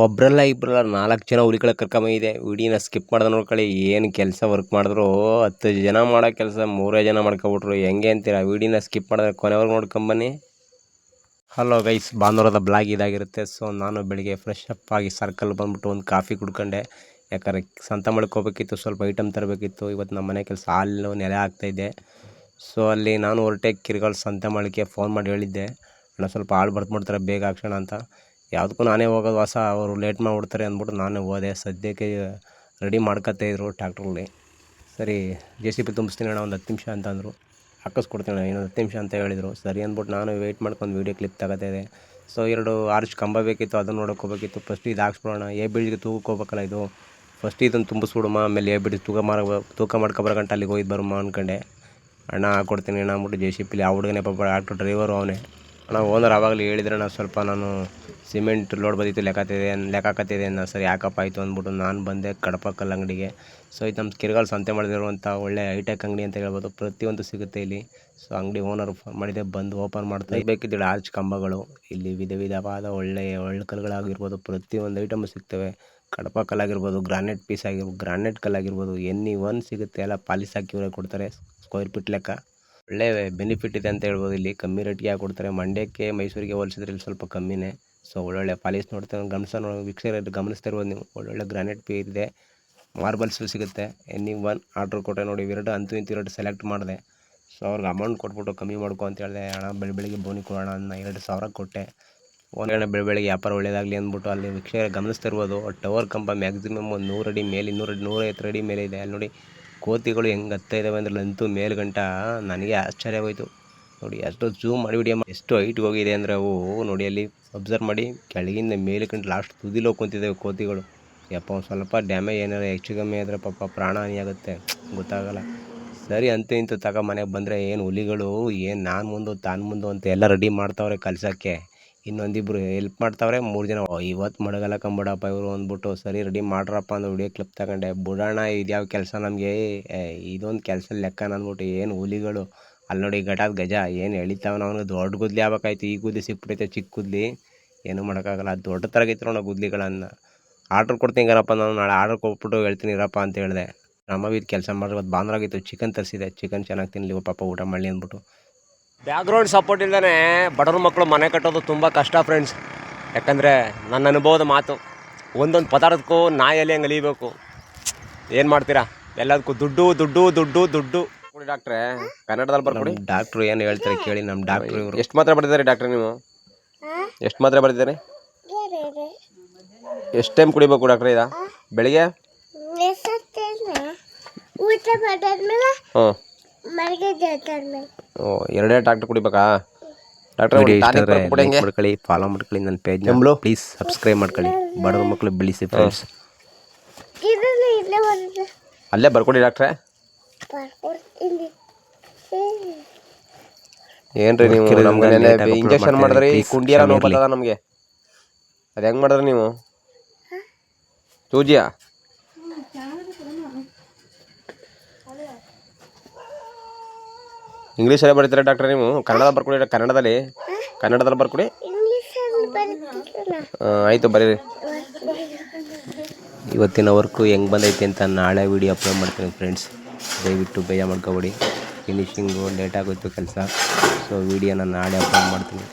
ಒಬ್ರಲ್ಲ ಇಬ್ಬರಲ್ಲ ನಾಲ್ಕು ಜನ ಹುಲಿಗಳ ಇದೆ. ವಿಡಿಯೋನ ಸ್ಕಿಪ್ ಮಾಡ್ದೆ ನೋಡ್ಕೊಳ್ಳಿ. ಏನು ಕೆಲಸ ವರ್ಕ್ ಮಾಡಿದ್ರು ಹತ್ತು ಜನ ಮಾಡೋ ಕೆಲಸ, ಮೂರೇ ಜನ ಮಾಡ್ಕೊಬಿಟ್ರು. ಹೆಂಗೆ ಅಂತೀರಾ? ವಿಡಿಯೋನ ಸ್ಕಿಪ್ ಮಾಡಿದ್ರೆ ಕೊನೆವರೆಗೂ ನೋಡ್ಕೊಂಬನ್ನಿ ಹಲೋ ಗೈಸ್ ಭಾನುವಾರದ ಬ್ಲಾಗ್ ಇದಾಗಿರುತ್ತೆ. ಸೊ ನಾನು ಬೆಳಿಗ್ಗೆ ಫ್ರೆಶ್ ಅಪ್ ಆಗಿ ಸರ್ಕಲ್ ಬಂದ್ಬಿಟ್ಟು ಒಂದು ಕಾಫಿ ಕುಡ್ಕೊಂಡೆ. ಯಾಕಂದರೆ ಸಂತ ಮಾಡ್ಕೋಬೇಕಿತ್ತು ಸ್ವಲ್ಪ ಐಟಮ್ ತರಬೇಕಿತ್ತು. ಇವತ್ತು ನಮ್ಮ ಮನೆ ಕೆಲಸ ಹಾಲು ನೆಲೆ ಆಗ್ತಾಯಿದ್ದೆ ಸೊ ಅಲ್ಲಿ ನಾನು ಹೊರಟೆ ಕಿರುಗಳು ಸಂತೆ ಮಾಡಲಿಕ್ಕೆ ಫೋನ್ ಮಾಡಿ ಹೇಳಿದ್ದೆ. ಅಣ್ಣ, ಸ್ವಲ್ಪ ಹಾಳು ಮಾಡ್ತಾರೆ ಬೇಗ ಹಾಕ್ಸೋಣ ಅಂತ. ಯಾವುದಕ್ಕೂ ನಾನೇ ಹೋಗೋದು ವಾಸ, ಅವರು ಲೇಟ್ ಮಾಡಿಬಿಡ್ತಾರೆ ಅಂದ್ಬಿಟ್ಟು ನಾನೇ ಹೋದೆ. ಸದ್ಯಕ್ಕೆ ರೆಡಿ ಮಾಡ್ಕೊತೇ ಇದ್ರು ಟ್ಯಾಕ್ಟ್ರಲ್ಲಿ ಸರಿ ಜೆ ಸಿ ಪಿ ತುಂಬಿಸ್ತೀನಿ ಅಣ್ಣ, ಒಂದು ಹತ್ತು ನಿಮಿಷ ಅಂತ ಅಂದರು. ಹಾಕಿಸ್ಕೊಡ್ತೀನಿ ಅಣ್ಣ, ಇನ್ನೊಂದು ಹತ್ತು ನಿಮಿಷ ಅಂತ ಹೇಳಿದರು. ಸರಿ ಅಂದ್ಬಿಟ್ಟು ನಾನು ವೆಯ್ಟ್ ಮಾಡ್ಕೊಂಡು ವೀಡಿಯೋ ಕ್ಲಿಪ್ ತಗೋತಾ ಇದೆ ಸೊ ಎರಡು ಆರ್ಚ್ ಕಂಬ ಬೇಕಿತ್ತು, ಅದನ್ನು ನೋಡೋಕೆ ಹೋಗ್ಬೇಕಿತ್ತು. ಫಸ್ಟ್ ಇದು ಹಾಕ್ಸ್ಬಿಡೋಣ. ಎ ಬಿಲ್ಡ್ಗೆ ತೂಗಕ್ಕೆ ಹೋಗ್ಬೇಕಲ್ಲ ಇದು. ಫಸ್ಟ್ ಇದನ್ನು ತುಂಬಿಸ್ಬಿಡಮ್ಮ, ಆಮೇಲೆ ಎ ಬಿಡಿ ತೂಕ ಮಾರ ತೂಕ ಮಾಡ್ಕೊಬರ ಗಂಟೆ ಅಲ್ಲಿಗೆ ಹೋಗಿ ಬರಮ್ಮ ಅಂದ್ಕೊಂಡೆ ಅಣ್ಣ ಹಾಕ್ಕೊಡ್ತೀನಿ ಅಣ್ಣ ಅಂದ್ಬಿಟ್ಟು ಜೆ ಸಿ ಪಿಲಿ ಆ ಹುಡುಗನೇ ಪಾಪ ಆಟೋ ಡ್ರೈವರು ಅವನೇ. ಅಣ್ಣ ಓನರ್ ಆವಾಗಲೇ ಹೇಳಿದ್ರೆ ಅಣ್ಣ, ಸ್ವಲ್ಪ ನಾನು ಸಿಮೆಂಟ್ ಲೋಡ್ ಬಂದಿತ್ತು ಲೆಕ್ಕತ್ತಿದೆ ಲೆಕ್ಕಾಕತ್ತಿದೆ ಅನ್ನೋ, ಸರಿ ಯಾಕಪ್ಪ ಆಯಿತು ಅಂದ್ಬಿಟ್ಟು ನಾನು ಬಂದೆ ಕಡಪ ಕಲ್ಲು ಅಂಗಡಿಗೆ ಸೊ ಇದು ನಮ್ಮ ಕಿರ್ಗಾಲ್ ಸಂತೆ ಮಾಡಿದಿರುವಂಥ ಒಳ್ಳೆ ಹೈಟೆಕ್ ಅಂಗಡಿ ಅಂತ ಹೇಳ್ಬೋದು. ಪ್ರತಿಯೊಂದು ಸಿಗುತ್ತೆ ಇಲ್ಲಿ. ಸೊ ಅಂಗಡಿ ಓನರ್ ಫೋನ್ ಮಾಡಿದೆ, ಬಂದು ಓಪನ್ ಮಾಡ್ತಾ ಬೇಕಿದ್ದಿಲ್ಲ ಆರ್ಚ್ ಕಂಬಗಳು. ಇಲ್ಲಿ ವಿಧ ವಿಧವಾದ ಒಳ್ಳೆಯ ಒಳ್ಳೆ ಕಲ್ಲುಗಳಾಗಿರ್ಬೋದು ಪ್ರತಿಯೊಂದು ಐಟಮ್ ಸಿಗ್ತವೆ. ಕಡಪ ಕಲ್ಲಾಗಿರ್ಬೋದು ಗ್ರಾನೈಟ್ ಪೀಸ್ ಆಗಿರ್ಬೋದು ಗ್ರಾನೈಟ್ ಕಲ್ಲಾಗಿರ್ಬೋದು ಎನಿ ಒನ್ ಸಿಗುತ್ತೆ. ಎಲ್ಲ ಪಾಲಿಸ್ ಹಾಕಿ ಇವರೇ ಕೊಡ್ತಾರೆ ಸ್ಕ್ವೇರ್ ಫೀಟ್ ಲೆಕ್ಕ. ಒಳ್ಳೆ ಬೆನಿಫಿಟ್ ಇದೆ ಅಂತ ಹೇಳ್ಬೋದು ಇಲ್ಲಿ. ಕಮ್ಮಿ ರೇಟ್ಗೆ ಹಾಕಿ ಕೊಡ್ತಾರೆ ಮಂಡ್ಯಕ್ಕೆ, ಮೈಸೂರಿಗೆ ಹೋಲಿಸಿದ್ರೆ ಇಲ್ಲಿ ಸ್ವಲ್ಪ ಕಮ್ಮಿನೇ. ಸೊ ಒಳ್ಳೊಳ್ಳೆ ಪಾಲಿಸ್ ನೋಡ್ತಾರೆ ಗಮನಿಸ ವೀಕ್ಷಕರು ಗಮನಿಸ್ತಾ ಇರ್ಬೋದು ನೀವು. ಒಳ್ಳೊಳ್ಳೆ ಗ್ರಾನೈಟ್ ಪೇ ಇದೆ. ಮಾರ್ಬಲ್ಸ್ ಸಿಗುತ್ತೆ. ಎನಿ ಒನ್ ಆರ್ಡ್ರ್ ಕೊಟ್ಟೆ ನೋಡಿ, ಇವೆರಡು ಅಂತೂ ಇಂತು ಸೆಲೆಕ್ಟ್ ಮಾಡಿದೆ. ಸೊ ಅವ್ರಿಗೆ ಅಮೌಂಟ್ ಕೊಟ್ಬಿಟ್ಟು ಕಮ್ಮಿ ಮಾಡ್ಕೊ ಅಂತ ಹೇಳಿದೆ, ಅಣ್ಣ, ಬೆಳೆ, ಬೆಳಿಗ್ಗೆ ಬೋನಿ ಕೊಡೋಣ, ಅನ್ನ ಎರಡು ಸಾವಿರ ಕೊಟ್ಟೆ. ಒಂದೆರಡು ಬೆಳೆ, ಬೆಳಿಗ್ಗೆ ವ್ಯಾಪಾರ ಒಳ್ಳೇದಾಗಲಿ ಅಂದ್ಬಿಟ್ಟು ಅಲ್ಲಿ ವೀಕ್ಷಕರ ಗಮನಿಸ್ತಿರ್ಬೋದು ಟವರ್ ಕಂಬ ಮ್ಯಾಕ್ಸಿಮಮ್ ಒಂದು ನೂರು ಅಡಿ ಮೇಲೆ, ಇನ್ನೂರು ನೂರೈವತ್ತು ಅಡಿ ಮೇಲೆ ಇದೆ. ಅಲ್ಲಿ ನೋಡಿ ಕೋತಿಗಳು ಹೆಂಗೆ ಹತ್ತ ಇದ್ದಾವೆ ಅಂದ್ರೆ ಅಂತೂ ಮೇಲ್ಗಂಟ ನನಗೆ ಆಶ್ಚರ್ಯವಾಯಿತು. ನೋಡಿ, ಎಷ್ಟು ಜೂಮ್ ಮಾಡಿ ಎಷ್ಟು ಹೈಟ್ಗೆ ಹೋಗಿದೆ ಅಂದರೆ ಅವು ನೋಡಿ ಅಲ್ಲಿ ಅಬ್ಸರ್ವ್ ಮಾಡಿ ಕೆಳಗಿಂದ ಮೇಲ್ಕಂಡು ಲಾಸ್ಟ್ ತುದಿಲಿ ಹೋಗ್ಕೊಂತಿದ್ದಾವೆ ಕೋತಿಗಳು. ಯಪ್ಪ, ಒಂದು ಸ್ವಲ್ಪ ಡ್ಯಾಮೇಜ್ ಏನಾರು ಹೆಚ್ಚು ಕಮ್ಮಿ ಆದರೆ ಪಾಪ ಪ್ರಾಣ ಹಾನಿಯಾಗುತ್ತೆ. ಗೊತ್ತಾಗಲ್ಲ. ಸರಿ ಅಂತ ಇಂತು ತಗ ಮನೆಗೆ ಬಂದರೆ ಏನು ಹುಲಿಗಳು, ಏನು ನಾನು ಮುಂದು, ತಾನು ಮುಂದೆ ಅಂತ ಎಲ್ಲ ರೆಡಿ ಮಾಡ್ತಾವ್ರೆ ಕಲ್ಸೋಕ್ಕೆ. ಇನ್ನೊಂದಿಬ್ರು ಹೆಲ್ಪ್ ಮಾಡ್ತಾವ್ರೆ ಮೂರು ಜನ. ಇವತ್ತು ಮಡಗಲ್ಲ ಕಂಬಿಡಪ್ಪ ಇವರು ಅಂದ್ಬಿಟ್ಟು, ಸರಿ ರೆಡಿ ಮಾಡ್ರಪ್ಪ ಅಂದ್ರೆ ವಿಡಿಯೋ ಕ್ಲಿಪ್ ತಗೊಂಡೆ. ಬುಡೋಣ ಇದ್ಯಾವ ಕೆಲಸ ನಮಗೆ? ಇದೊಂದು ಕೆಲಸ ಲೆಕ್ಕ ಅಂದ್ಬಿಟ್ಟು, ಏನು ಹುಲಿಗಳು? ಅಲ್ಲಿ ನೋಡಿ ಗಟಾದ ಗಜ, ಏನು ಎಳಿತಾವ ಅವನಿಗೆ ದೊಡ್ಡ ಗುದ್ಲಿ ಆಗ್ಬೇಕಾಯ್ತು. ಈ ಗುದ್ಲಿ ಸಿಕ್ಬಿಟ್ಟೈತೆ ಚಿಕ್ಕ ಗುದ್ಲಿ. ಏನೂ ಮಾಡೋಕ್ಕಾಗಲ್ಲ. ದೊಡ್ಡ ಥರಗಿತ್ತು ನೋಡೋ ಗುದ್ಲಿಗಳನ್ನು. ಆರ್ಡ್ರ್ ಕೊಡ್ತೀನಿ ಗರಪ್ಪ ನಾನು ನಾಳೆ ಆರ್ಡ್ರ್ ಕೊಟ್ಬಿಟ್ಟು ಹೇಳ್ತೀನಿ ಇರಪ್ಪ ಅಂತ ಹೇಳಿದೆ. ನಮ್ಮ ಇದು ಕೆಲಸ ಮಾಡಿದ್ರೆ ಅದು ಬಾಂದ್ರಾಗಿತ್ತು ಆಗಿತ್ತು ಚಿಕನ್ ತರಿಸಿದೆ. ಚಿಕನ್ ಚೆನ್ನಾಗಿ ತಿನ್ನಲಿ ಪಾಪ ಊಟ ಮಾಡಲಿ ಅಂದ್ಬಿಟ್ಟು. ಬ್ಯಾಕ್ಗ್ರೌಂಡ್ ಸಪೋರ್ಟ್ ಇಲ್ಲದೇ ಬಡವ್ರ ಮಕ್ಕಳು ಮನೆ ಕಟ್ಟೋದು ತುಂಬ ಕಷ್ಟ ಫ್ರೆಂಡ್ಸ್ ಯಾಕಂದರೆ ನನ್ನ ಅನುಭವದ ಮಾತು ಒಂದೊಂದು ಪದಾರ್ಥಕ್ಕೂ ನಾಯಲ್ಲಿ ಹಂಗೆ ಅಲಿಬೇಕು ಏನು ಮಾಡ್ತೀರಾ? ಎಲ್ಲದಕ್ಕೂ ದುಡ್ಡು ದುಡ್ಡು ದುಡ್ಡು ದುಡ್ಡು. ಕೊಡಿ ಡಾಕ್ಟ್ರೆ ಕನ್ನಡದಲ್ಲಿ ಬರ್ಕೊಡಿ. ಡಾಕ್ಟ್ರು ಏನು ಹೇಳ್ತಾರೆ ಕೇಳಿ ನಮ್ಮ ಡಾಕ್ಟ್ರು ಇವರು. ಎಷ್ಟು ಮಾತ್ರ ಬರ್ತಿದ್ದಾರೆ ಡಾಕ್ಟ್ರೆ ನೀವು? ಎಷ್ಟು ಮಾತ್ರೆ ಬರ್ತಿದ್ದಾರೆ ಎಷ್ಟು ಟೈಮ್ ಕುಡಿಬೇಕು ಡಾಕ್ಟ್ರೆ ಇದ? ಬೆಳಿಗ್ಗೆ? ಊಟ ಮಾಡಾದ್ಮೇಲೆ ಹ್ಞೂ. ಓ ಎರಡೇ ಡಾಕ್ಟ್ರ್ ಕುಡಿಬೇಕಾ? ಡಾಕ್ಟ್ರೆ ವಿಡಿಯೋ ಇಷ್ಟ ಆದರೆ ಬರ್ಕೊಡಿ ಮಾಡ್ಕೊಳ್ಳಿ ಫಾಲೋ ಮಾಡ್ಕೊಳ್ಳಿ ನನ್ನ ಪೇಜ್ ಜಂಬ್ಲು. ಪ್ಲೀಸ್ ಸಬ್ಸ್ಕ್ರೈಬ್ ಮಾಡ್ಕೊಳ್ಳಿ. ಬಡವ್ರ ಮಕ್ಕಳು ಬೆಳೆಸಿ ಫ್ರೆಂಡ್ಸ್ ಇದನ್ನು ಇಲ್ಲೇ ಬರುತ್ತೆ ಅಲ್ಲೇ ಬರ್ಕೊಡಿ ಡಾಕ್ಟ್ರೆ. ಬರ್ಕೊಡ್ತೀನಿ. ಏನ್ರಿ ನೀವು ನಮ್ಗೆ ಇಂಜೆಕ್ಷನ್ ಮಾಡಿದ್ರೆ ಇದ್ದೀನಿ. Please ಕುಂಡಿಯರ ನೋವು. ಬರ್ತದ ನಮಗೆ? ಅದು ಹೆಂಗೆ ಮಾಡಿದ್ರಿ ನೀವು? ಸೂಜಿಯಾ? ಇಂಗ್ಲೀಷಲ್ಲೇ ಬರ್ತೀರಾ ಡಾಕ್ಟ್ರೆ ನೀವು? ಕನ್ನಡದಲ್ಲಿ ಬರ್ಕೊಡಿ ಕನ್ನಡದಲ್ಲಿ? ಕನ್ನಡದಲ್ಲಿ ಬರ್ಕೊಡಿ. ಆಯ್ತು ಬರೀರಿ. ಇವತ್ತಿನ ವರ್ಕು ಹೆಂಗೆ ಬಂದೈತೆ ಅಂತ ನಾಳೆ ವಿಡಿಯೋ ಅಪ್ಲೋಡ್ ಮಾಡ್ತೀನಿ ಫ್ರೆಂಡ್ಸ್ ದಯವಿಟ್ಟು ಭಯ ಮಾಡ್ಕೊಬೇಡಿ. ಫಿನಿಶಿಂಗು ಲೇಟ್ ಆಗೋಯ್ತು ಕೆಲಸ. ಸೊ ವಿಡಿಯೋನ ನಾಳೆ ಅಪ್ಲೋಡ್ ಮಾಡ್ತೀನಿ.